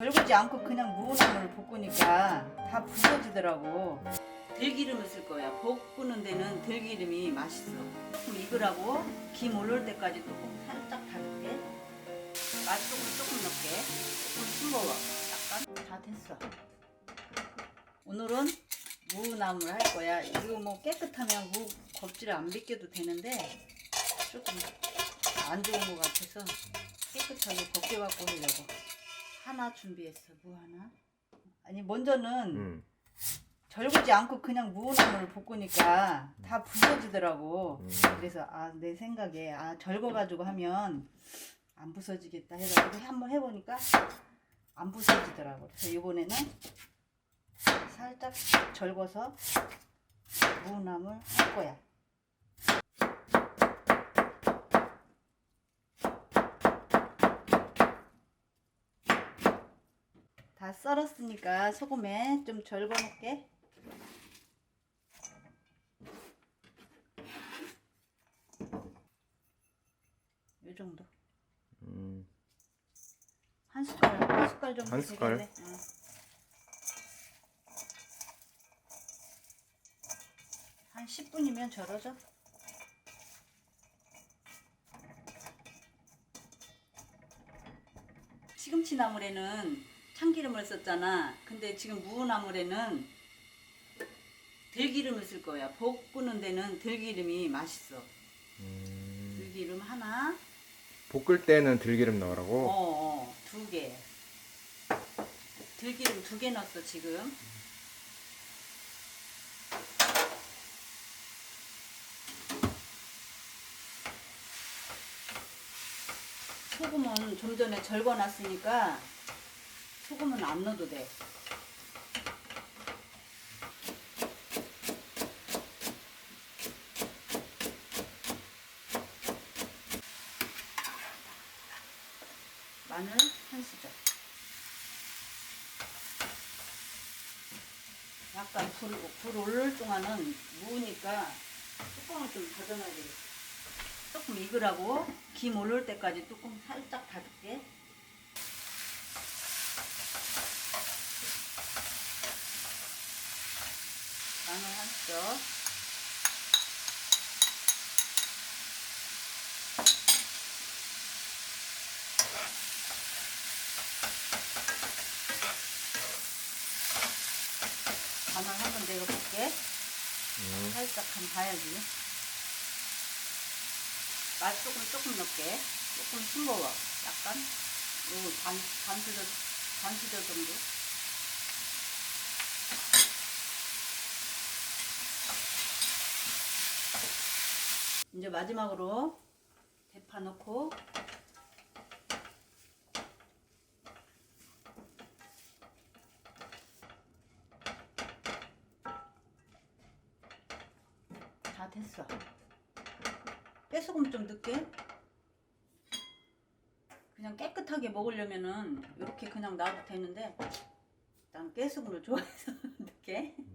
절구지 않고 그냥 무나물을 볶으니까 다 부서지더라고. 들기름을 쓸 거야. 볶는 데는 들기름이 맛있어. 조금 익으라고 김 올라올 때까지 조금 살짝 닫을게. 맛소금 조금 넣게. 조금 싱거워. 약간 다 됐어. 오늘은 무나물 할 거야. 이거 뭐 깨끗하면 무 껍질을 안 벗겨도 되는데 조금 안 좋은 것 같아서 깨끗하게 벗겨갖고 하려고. 하나 준비했어. 무 하나. 아니 먼저는 음. 절구지 않고 그냥 무나물을 볶으니까 다 부서지더라고. 음. 그래서 아 내 생각에 아 절거가지고 하면 안 부서지겠다 해가지고 한번 해보니까 안 부서지더라고. 그래서 이번에는 살짝 절거서 무나물 할 거야. 다 썰었으니까 소금에 좀 절거 놓게. 이 정도. 음. 한 숟갈, 한 숟갈 정도 한 숟갈? 되겠네. 응. 한 10분이면 절어져. 시금치 나물에는 참기름을 썼잖아. 근데 지금 무나물에는 들기름을 쓸 거야. 볶는 데는 들기름이 맛있어. 음. 들기름 하나, 볶을 때는 들기름 어, 넣으라고. 어, 두 개. 들기름 두 개 넣었어, 지금. 소금은 좀 전에 절거 놨으니까 소금은 안 넣어도 돼. 마늘 한 수저. 약간 불, 불 오를 동안은 무으니까 뚜껑을 좀 닫아놔야 되겠어. 조금 익으라고 김 올라올 때까지 뚜껑 살짝 닫을 한 수저. 간을 한번 내려볼게. 음. 살짝 간 봐야지. 맛소금 조금 넣게. 조금 싱거워. 약간. 요 반, 반 수저, 반 수저 정도. 이제 마지막으로 대파 넣고 다 됐어. 깨소금 좀 넣게. 그냥 깨끗하게 먹으려면은 이렇게 그냥 놔도 되는데 난 깨소금을 좋아해서 넣게. 음.